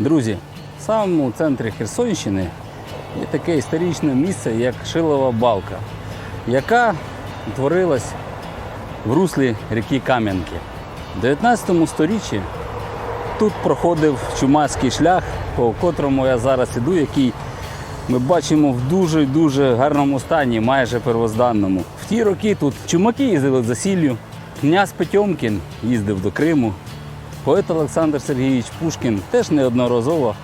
Друзі, в самому центрі Херсонщини є таке історичне місце, як Шилова балка, яка утворилась в руслі ріки Кам'янки. В 19 сторіччі тут проходив чумацький шлях, по котрому я зараз іду, який ми бачимо в дуже-дуже гарному стані, майже первозданному. В ті роки тут чумаки їздили за сіллю, князь Петьомкін їздив до Криму, поет Олександр Сергійович Пушкін теж неодноразово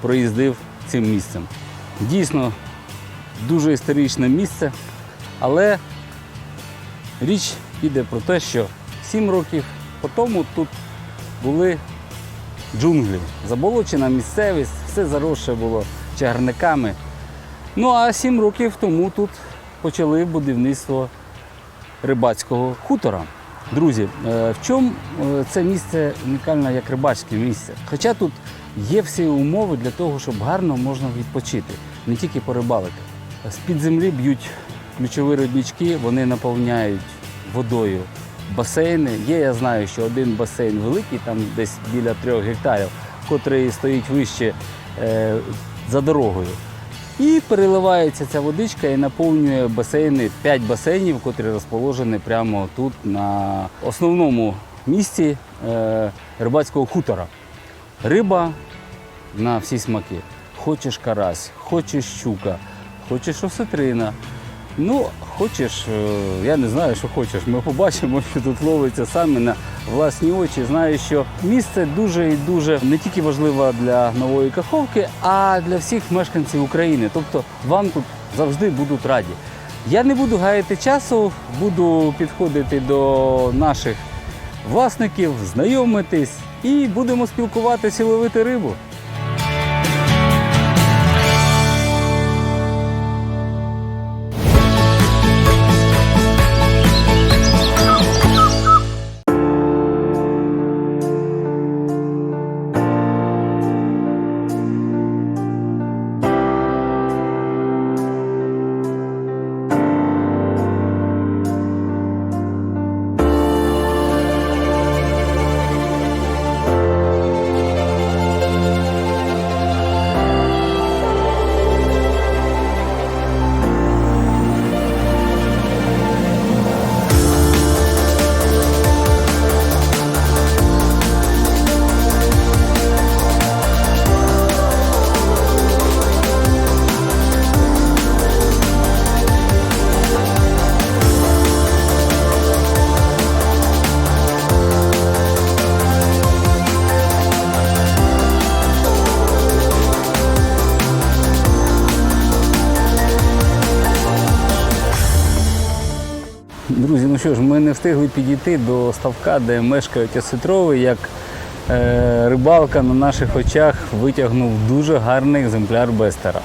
проїздив цим місцем. Дійсно, дуже історичне місце, але річ піде про те, що сім років по тому тут були джунглі, заболочена місцевість, все заросше було чагарниками. Ну а сім років тому тут почали будівництво рибацького хутора. Друзі, е, в чому е, це місце унікальне як рибацьке місце? Хоча тут є всі умови для того, щоб гарно можна відпочити, не тільки порибалити. З-під землі б'ють ключові роднички, вони наповняють водою басейни. Є, я знаю, що один басейн великий, там десь біля трьох гектарів, котрий стоїть вище е, за дорогою. І переливається ця водичка і наповнює басейни, 5 басейнів, котрі розположені прямо тут на основному місці е, рибацького хутора. Риба на всі смаки. Хочеш карась, хочеш щука, хочеш осетрина. Ну, хочеш, е, я не знаю, що хочеш. Ми побачимо, що тут ловиться саме на власні очі. Знаю, що місце дуже і дуже не тільки важливе для нової каховки, а для всіх мешканців України. Тобто вам тут завжди будуть раді. Я не буду гаяти часу, буду підходити до наших власників, знайомитись і будемо спілкуватися ловити рибу. Друзі, ну що ж, ми не встигли підійти до ставка, де мешкають осетрови, як е, рибалка на наших очах витягнув дуже гарний екземпляр Бестера.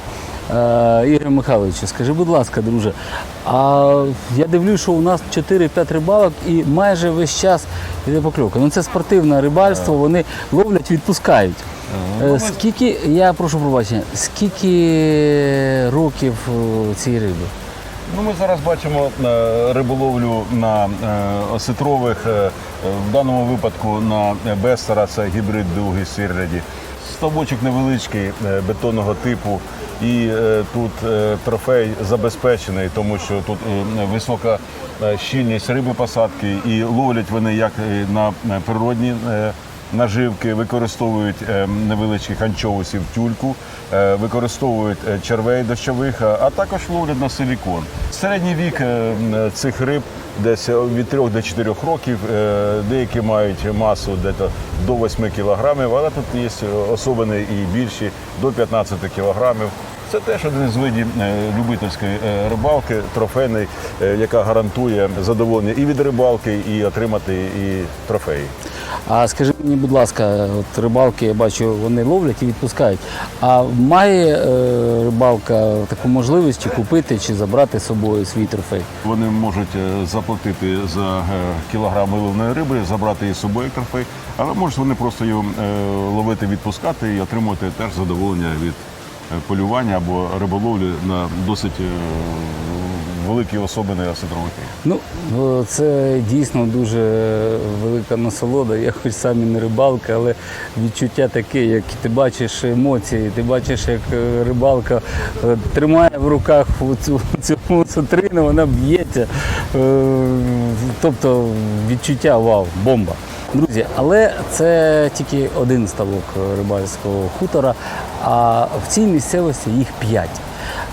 Е, Ігор Михайлович, скажи, будь ласка, друже, а я дивлюсь, що у нас 4-5 рибалок і майже весь час йде покльовка. Ну це спортивне рибальство, вони ловлять, відпускають. Е, Скільки, я прошу пробачення, скільки років е, цій риби? Ну, ми зараз бачимо е, риболовлю на е, осетрових, е, в даному випадку на Бестера, це гібрид другий свірляді. Ставочок невеличкий, бетонного типу. І тут трофей забезпечений, тому що тут висока щільність риби посадки і ловлять вони як на природні е, наживки, використовують е, невеличких анчоусів тюльку, е, використовують е, червей дощових, а також ловлять на силікон. Середній вік цих риб десь від 3 до 4 років. Деякі мають масу десь до 8 кілограмів, але тут є особини і більші до 15 кілограмів. Це теж один із видів е, любительської е, рибалки, трофейний, е, яка гарантує задоволення і від рибалки, і отримати і трофеї. А скажи мені, будь ласка, от рибалки, я бачу, вони ловлять і відпускають. А має е, рибалка таку можливість чи купити, чи забрати з собою свій трофей? Вони можуть заплатити за кілограм виловної риби, забрати із собою трофей, але можуть вони просто його ловити, відпускати і отримувати теж задоволення від полювання або риболовлі на досить е, великі особини осетрових риб. Ну, це дійсно дуже велика насолода. Я хоч сам і не рибалка, але відчуття таке, як ти бачиш емоції, ти бачиш, як е, рибалка е, тримає в руках цю, цю цитрину, вона б'ється. Е, Тобто відчуття вау, бомба. Друзі, але це тільки один ставок рибальського хутора, а в цій місцевості їх п'ять.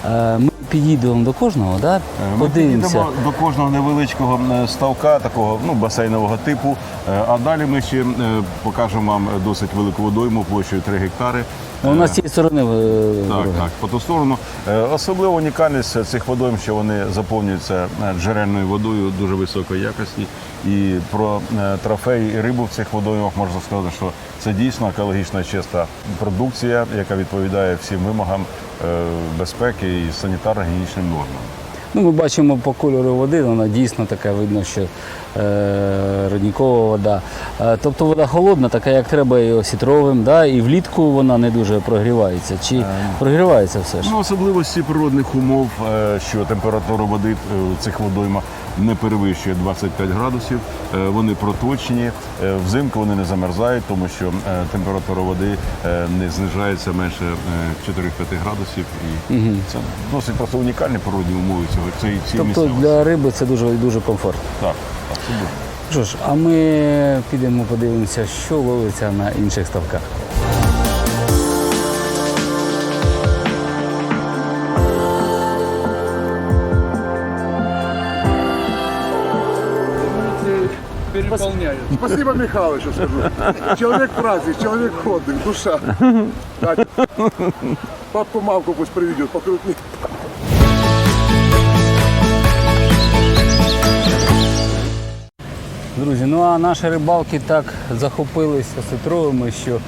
Е, Ми підійдемо до кожного, да? Е, Ми підійдемо до кожного невеличкого е, ставка, такого ну, басейнового типу. Е, А далі ми ще е, покажемо вам досить велику водойму площею 3 гектари. Нас з цієї сторони е, Так, так, по ту сторону. Е, Особлива унікальність цих водойм, що вони заповнюються е, джерельною водою дуже високої якості. І про трофеї і рибу в цих водоймах можна сказати, що це дійсно екологічно чиста продукція, яка відповідає всім вимогам безпеки і санітарно-гігієнічним нормам. Ну, ми бачимо по кольору води, вона дійсно така, видно, що родникова вода. Е, тобто вода холодна, така як треба і осітровим, да? і влітку вона не дуже прогрівається. Чи прогрівається все ж? Ну, особливості природних умов, е, що температура води е, у цих водоймах не перевищує 25 градусів. Е, Вони проточні. Е, Взимку вони не замерзають, тому що е, температура води е, не знижається менше е, 4-5 градусів. І це досить просто унікальні природні умови цього цієї Тобто місцевості. для риби це дуже дуже комфортно. Так. Що ж, а ми підемо подивимося, що ловиться на інших ставках. переполняют. Спасибо Михалычу, скажу. Человек праздник, человек ходный, душа. Папку мамку пусть приведет, покрутни. Друзі, ну а наші рибалки так захопилися осетровими, що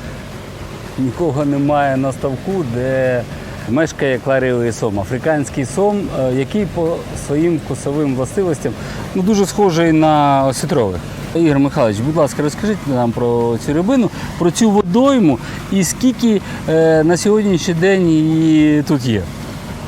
нікого немає на ставку, де мешкає кларіовий сом. Африканський сом, е, який по своїм вкусовим властивостям ну, дуже схожий на осетрових. Ігор Михайлович, будь ласка, розкажіть нам про цю рибину, про цю водойму і скільки е, на сьогоднішній день її тут є.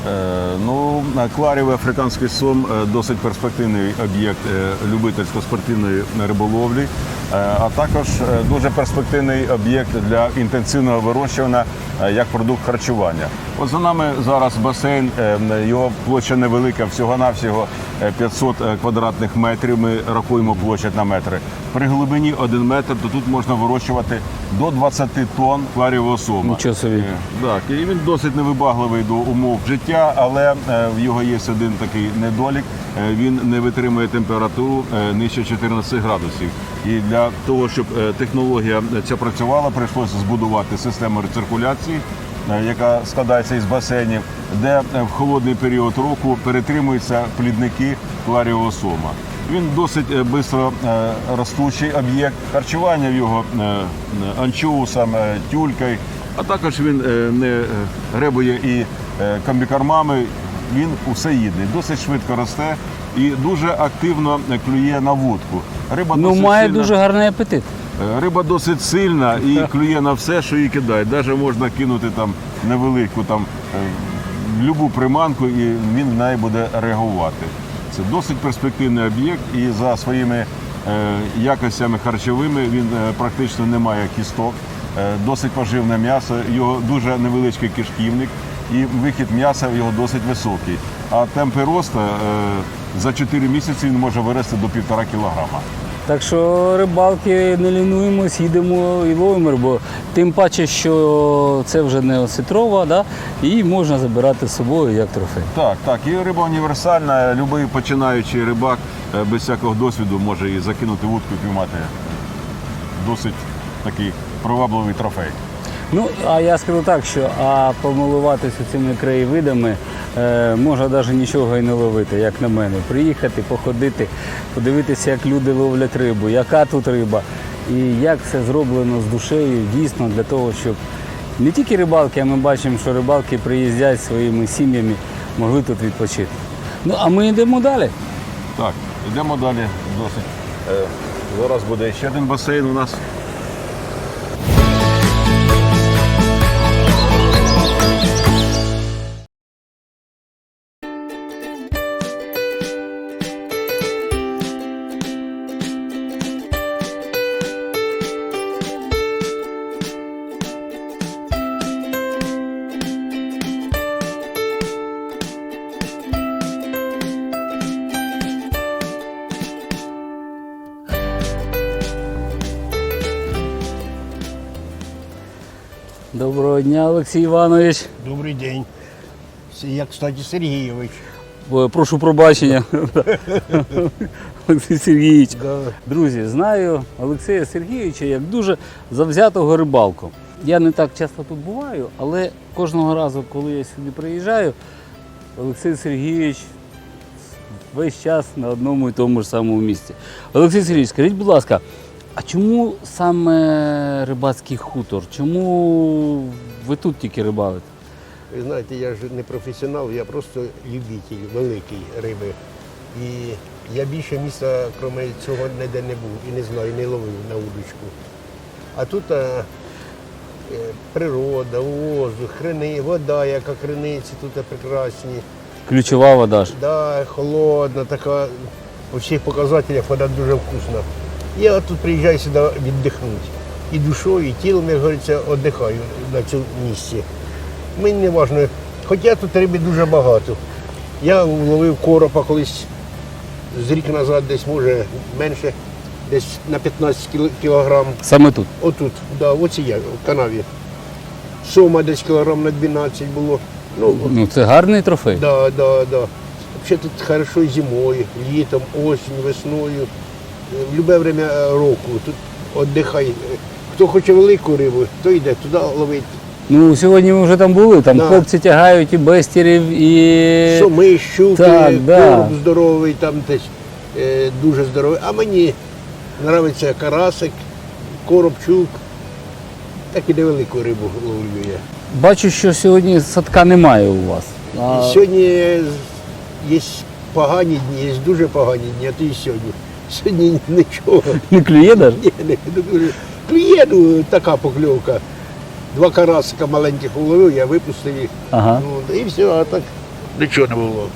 Е, Ну, Кларівий африканський сом е, досить перспективний об'єкт е, любительсько-спортивної риболовлі, а також е, дуже перспективний об'єкт для інтенсивного вирощування е, як продукт харчування. От за нами зараз басейн, е, його площа невелика, всього-навсього е, 500 квадратних метрів. Ми рахуємо площадь на метри. При глибині 1 метр, то тут можна вирощувати до 20 тонн сома. Нічого собі. Е, так, і він досить невибагливий до умов життя, але е, в його є один такий недолік. Е, Він не витримує температуру е, нижче 14 градусів. І для того, щоб е, технологія ця працювала, прийшлося збудувати систему рециркуляції, е, яка складається із басейнів, де е, в холодний період року перетримуються плідники кларіового сома. Він досить швидко ростучий об'єкт. Харчування в його анчоусом, тюлькою, а також він не гребує і комбікормами, він усеїдний, досить швидко росте і дуже активно клює на вудку. Риба Ну, досить має сильна. дуже гарний апетит. Е, Риба досить сильна і клює на все, що їй кидають. Навіть можна кинути там невелику там е, любу приманку, і він в неї буде реагувати. Це досить перспективний об'єкт, і за своїми е, якостями харчовими він е, практично не має кісток. Е, Досить поживне м'ясо, його дуже невеличкий кишківник, і вихід м'яса його досить високий. А темпи росту е, за 4 місяці він може вирости до 1,5 кілограма. Так що рибалки не лінуємось, їдемо і ловимо рибу. Тим паче, що це вже не осетрова, да? і можна забирати з собою як трофей. Так, так. І риба універсальна. Любий починаючий рибак е, без всякого досвіду може і закинути вудку і піймати досить такий привабливий трофей. Ну, а я скажу так, що а помилуватися цими краєвидами можна навіть нічого і не ловити, як на мене. Приїхати, походити, подивитися, як люди ловлять рибу, яка тут риба, і як все зроблено з душею, дійсно для того, щоб не тільки рибалки, а ми бачимо, що рибалки приїздять своїми сім'ями, могли тут відпочити. Ну, а ми йдемо далі. Так, йдемо далі. Досить. Е, Зараз буде ще один басейн у нас. Доброго дня, Олексій Іванович. Добрий день. Я, кстати, Сергійович. Прошу пробачення. Олексій Сергійович. Друзі, знаю Олексія Сергійовича як дуже завзятого рибалку. Я не так часто тут буваю, але кожного разу, коли я сюди приїжджаю, Олексій Сергійович весь час на одному і тому ж самому місці. Олексій Сергійович, скажіть, будь ласка, а чому саме рибацький хутор? Чому ви тут тільки рибалите? Ви знаєте, я ж не професіонал, я просто любитель великий риби. І я більше міста, крім цього, ніде не був і не знаю, не ловив на удочку. А тут е, е, природа, воздух, крини, вода, яка криниці тут прекрасні. Ключова вода ж. Да, холодна, така, у всіх показателях вода дуже вкусна. Я тут приїжджаю сюди віддихнути. І душою, і тілом, як говориться, віддихаю на цьому місці. Мені не важливо, хоча тут риби дуже багато. Я ловив коропа колись з рік назад, десь може менше, десь на 15 кіл- кілограм. Саме тут. Отут, да, оці я, в канаві. Сома десь кілограм на 12 було. Ну, Ну, це гарний трофей. Да, да, да. Вообще тут хорошо и зимой, летом, осенью, весною. В любе время е, року. Тут віддихай. Хто хоче велику рибу, то йде туди ловить. Ну, сьогодні ми вже там були, там Да. хлопці тягають і бестерів, і. Соми, щуки, так, да. короб здоровий, там десь е, дуже здоровий. А мені подобається карасик, коробчук. Так і невелику рибу ловлю я. Бачу, що сьогодні садка немає у вас. А, Сьогодні є погані дні, є дуже погані дні, а то і сьогодні. Сьогодні нічого. Не клює навіть? Ні, не, не дуже. Клює, ну, така покльовка. Два карасика маленьких уловив, я випустив їх. Ага. Ну, і все, а так нічого не було.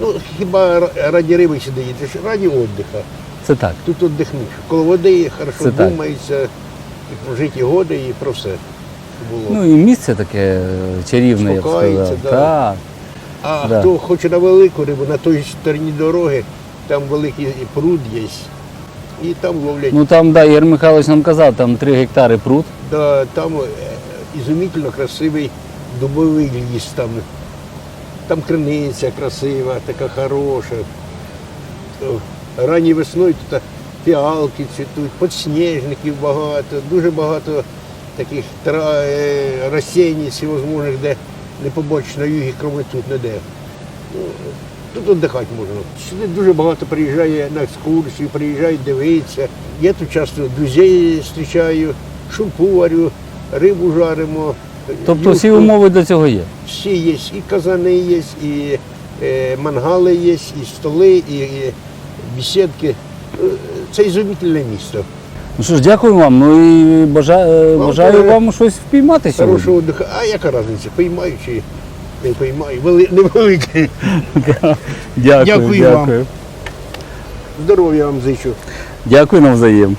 Ну, хіба раді риби сюди їдеш, раді віддиха. Це так. Тут віддихнеш. Коло води хорошо Це так. думається, і про житі годи, і про все було. Ну і місце таке е, чарівне, я б Спокоїться, сказав. да. Так. А Да. хто хоче на велику рибу, на той стороні дороги, там великий пруд є. І там ловлять. Ну там, да, Ігор Михайлович нам казав, там 3 гектари пруд. Да, там е, ізумітельно красивий дубовий ліс. Там, там криниця красива, така хороша. Ранньою весною тут фіалки цвітуть, подсніжників багато, дуже багато таких тра... е, розсінь всевозможних, де не побачиш на югі, крім тут ніде. Ну, Тут віддихати можна. Сюди дуже багато приїжджає на екскурсію, приїжджають дивитися. Я тут часто друзей зустрічаю, шумпу варю, рибу жаримо. Тобто всі умови для цього є. Всі є, і казани є, і е, мангали є, і столи, і, бесідки. Е, Це ізумітельне місто. Ну що ж, дякую вам. Ну і бажаю, Вам бажаю вам щось впіймати сьогодні. Хорошого. А яка різниця, поймаю чи не поймаю. Вели... Невеликий. Дякую, Дякую вам. Здоров'я вам зичу. Дякую навзаєм.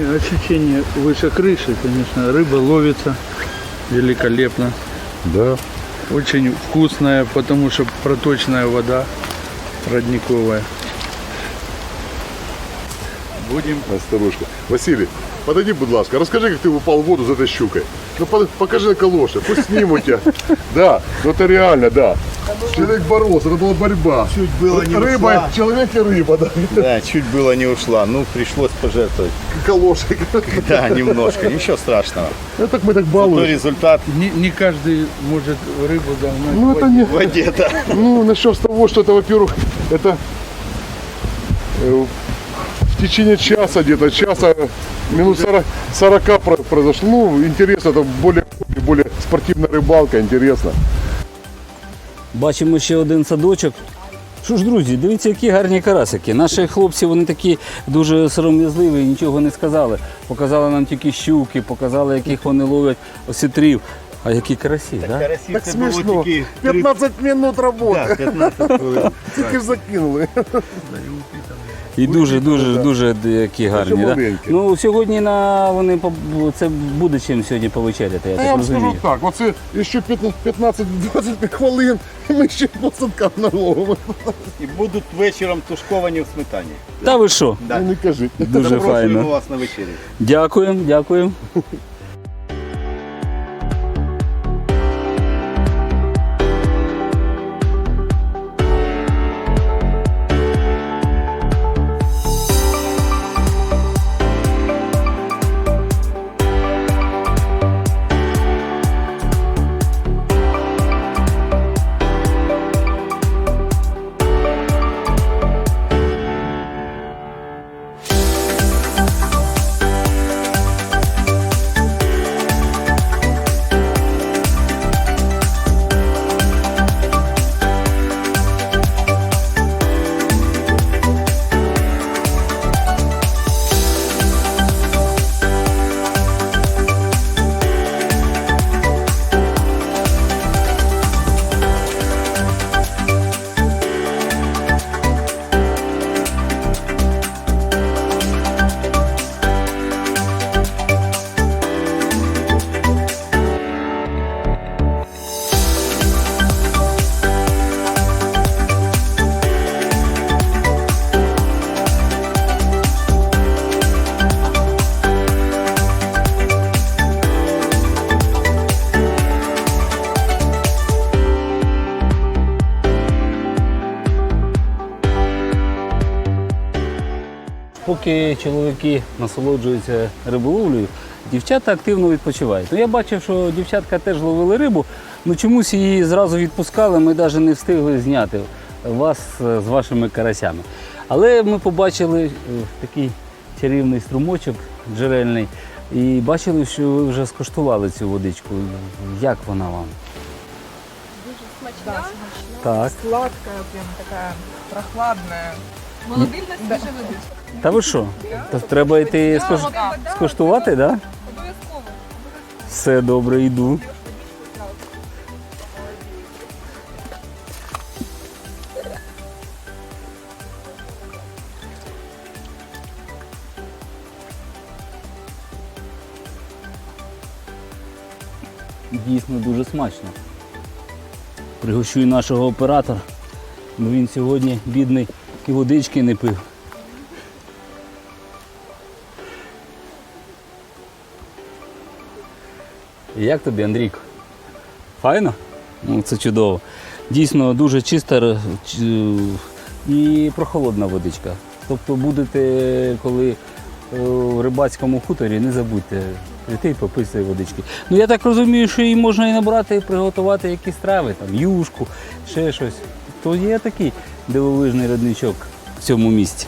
Ощущение выше крыши, конечно, рыба ловится великолепно. Да. Очень вкусная, потому что проточная вода родниковая. Будем Осторожно. Василий, подойди, будь ласка, розкажи, як ти упав в воду за этой щукой. Ну по- покажи калоши, пусть снимут тебя. Да, ну это реально, да. Человек боролся, это была борьба. Чуть было не Рыба, ушла. человек и рыба, да. Да, чуть было не ушла. Ну, пришлось пожертвовать. Калоши. Да, немножко. Ничего страшного. Ну так мы так Но балуем. результат Не, не каждый может рыбу догнать. Ну это не, в воде-то. ну начнем с того, что это, во-первых, это э, в течение часа где-то, часа, минут 40, 40 про- произошло. Ну, интересно, это более, более спортивная рыбалка, интересно. Бачимо ще один садочок. Що ж, друзі, дивіться, які гарні карасики. Наші хлопці вони такі дуже сором'язливі, нічого не сказали. Показали нам тільки щуки, показали, яких вони ловлять осітрів. А які карасі, так? Да? Карасів Так це було смішно. тільки три- 15 минут роботи. Так, 15 хвилин. Тільки ж закинули. І дуже, дуже, дуже які гарні. Да? маленькі. Ну сьогодні на вони по- це буде чим сьогодні повечеряти, я я так вам розумію. скажу так, оце ще 15-20 хвилин, і ми ще по посадка наловимо. І будуть вечором тушковані в сметані. Та ви що? Да. Ну, Не кажіть. Дуже Запрошуємо файно. вас на вечерю. Дякуємо, дякуємо. Поки чоловіки насолоджуються риболовлею, дівчата активно відпочивають. Ну, я бачив, що дівчатка теж ловили рибу, ну чомусь її зразу відпускали, ми навіть не встигли зняти вас е, з вашими карасями. Але ми побачили е, такий чарівний струмочок джерельний і бачили, що ви вже скуштували цю водичку. Як вона вам? Да, Так. сладкая, прям такая прохладная. Молодильна свіжа водичка. Та ви що? То треба йти скуш- скуштувати, так? Да? Обов'язково. Все добре, йду. Дійсно дуже смачно. Пригощую нашого оператора, бо він сьогодні бідний і водички не пив. Як тобі, Андрійко? Файно? Ну, це чудово. Дійсно дуже чиста і прохолодна водичка. Тобто будете, коли е, в рибацькому хуторі, не забудьте прийти і попити водички. Ну я так розумію, що її можна і набрати і приготувати якісь трави, там юшку, ще щось. То є такий дивовижний родничок в цьому місці.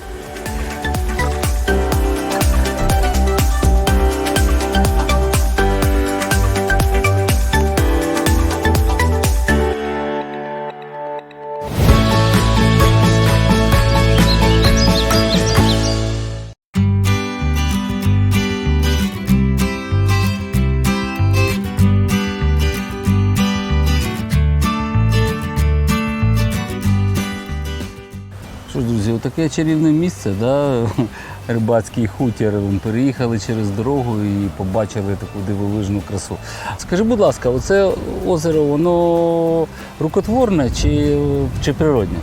Отаке чарівне місце, да? рибацький хутір. Переїхали через дорогу і побачили таку дивовижну красу. Скажи, будь ласка, оце озеро, воно рукотворне чи, чи природне?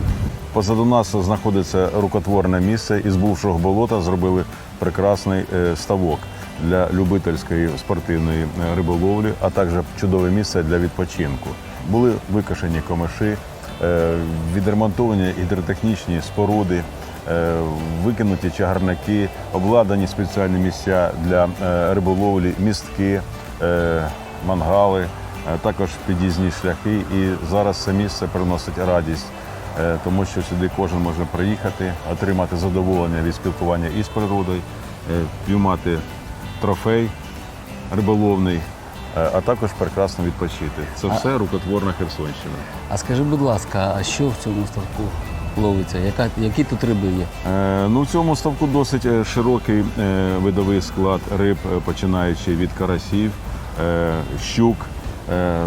Позаду нас знаходиться рукотворне місце. Із бувшого болота зробили прекрасний е, ставок для любительської спортивної е, риболовлі, а також чудове місце для відпочинку. Були викошені комиші, е, відремонтовані гідротехнічні споруди, викинуті чагарники, обладнані спеціальні місця для е, риболовлі, містки, е, мангали, е, також під'їзні шляхи. І зараз це місце приносить радість е, тому що сюди кожен може приїхати, отримати задоволення від спілкування із природою, е, піймати трофей риболовний, е, а також прекрасно відпочити. Це все рукотворна Херсонщина. А скажи, будь ласка, а що в цьому ставку ловиться? Яка, які тут риби є? Е, Ну, в цьому ставку досить е, широкий е, видовий склад риб, е, починаючи від карасів, е, щук,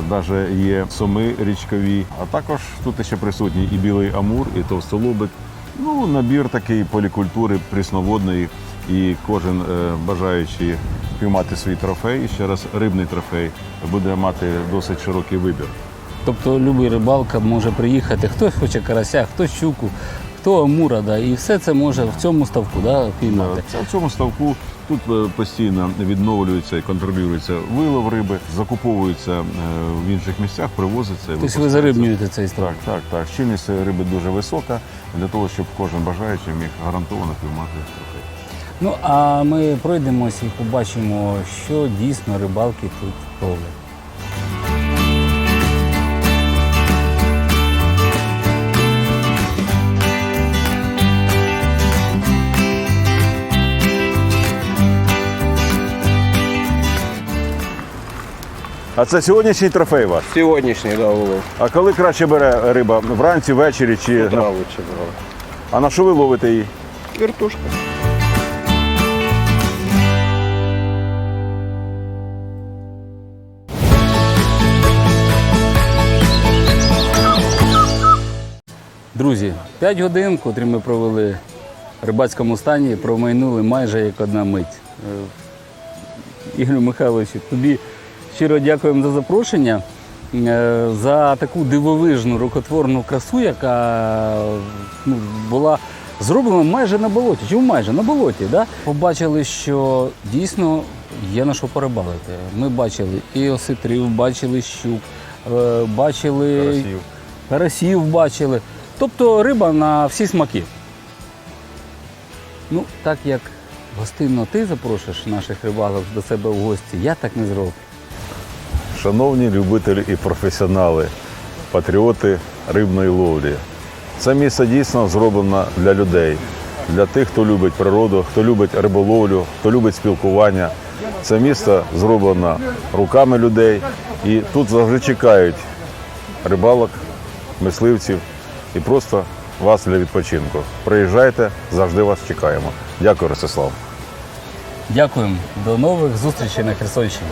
навіть є соми річкові, а також тут ще присутній і білий амур, і товстолобик. Ну, набір такий полікультури прісноводної, і кожен е, бажаючий піймати свій трофей, ще раз рибний трофей, буде мати досить широкий вибір. Тобто любий рибалка може приїхати, хтось хоче карася, хтось щуку, хто амура, да, і все це може в цьому ставку да, піймати. Це в цьому ставку тут е, постійно відновлюється і контролюється вилов риби, закуповується е, в інших місцях, привозиться. Тобто ви зарибнюєте цей ставок. Так, так, так. Щільність риби дуже висока для того, щоб кожен бажаючий міг гарантовано піймати трофей. Ну а ми пройдемось і побачимо, що дійсно рибалки тут ловлять. А це сьогоднішній трофей ваш? Сьогоднішній да, улов. А коли краще бере риба? Вранці, ввечері чи на... А на що ви ловите її? Вертушка. Друзі, 5 годин, котрі ми провели в рибацькому стані, промайнули майже як одна мить. Е, Ігорю Михайловичу, тобі щиро дякуємо за запрошення, е, за таку дивовижну рукотворну красу, яка ну, була зроблена майже на болоті. Чому майже на болоті? Да? Побачили, що дійсно є на що порибалити. Ми бачили і оситрів, бачили щук, е, бачили Карасів. карасів бачили. Тобто риба на всі смаки. Ну, так як гостинно ти запрошуєш наших рибалок до себе в гості, я так не зроблю. Шановні любителі і професіонали, патріоти рибної ловлі. Це місце дійсно зроблено для людей, для тих, хто любить природу, хто любить риболовлю, хто любить спілкування. Це місто зроблено руками людей, і тут завжди чекають рибалок, мисливців і просто вас для відпочинку. Приїжджайте, завжди вас чекаємо. Дякую, Ростислав. Дякуємо. До нових зустрічей на Херсонщині.